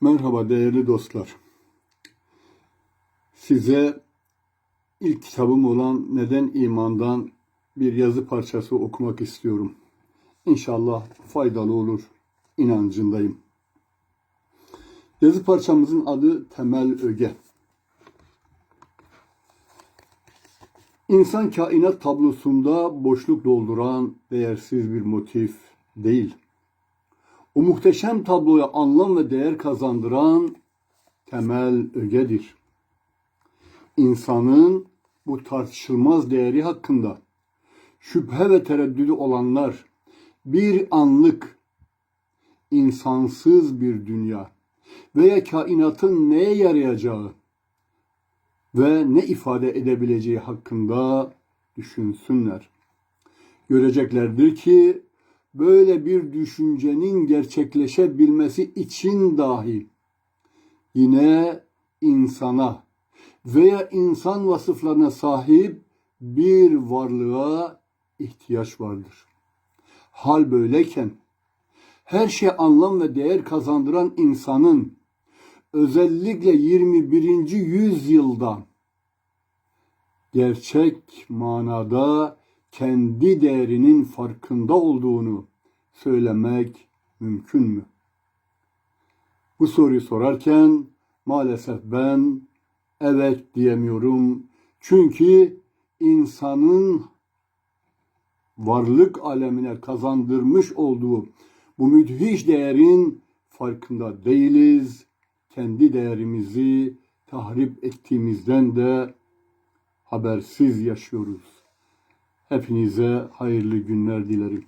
Merhaba değerli dostlar. Size ilk kitabım olan Neden İmandan bir yazı parçası okumak istiyorum. İnşallah faydalı olur inancındayım. Yazı parçamızın adı Temel Öge. İnsan kainat tablosunda boşluk dolduran değersiz bir motif değil. O muhteşem tabloya anlam ve değer kazandıran temel ögedir. İnsanın bu tartışılmaz değeri hakkında şüphe ve tereddüdü olanlar bir anlık insansız bir dünya veya kainatın neye yarayacağı ve ne ifade edebileceği hakkında düşünsünler. Göreceklerdir ki böyle bir düşüncenin gerçekleşebilmesi için dahi yine insana veya insan vasıflarına sahip bir varlığa ihtiyaç vardır. Hal böyleyken her şey anlam ve değer kazandıran insanın özellikle 21. yüzyılda gerçek manada kendi değerinin farkında olduğunu söylemek mümkün mü? Bu soruyu sorarken maalesef ben evet diyemiyorum. Çünkü insanın varlık alemine kazandırmış olduğu bu müthiş değerin farkında değiliz. Kendi değerimizi tahrip ettiğimizden de habersiz yaşıyoruz. Hepinize hayırlı günler dilerim.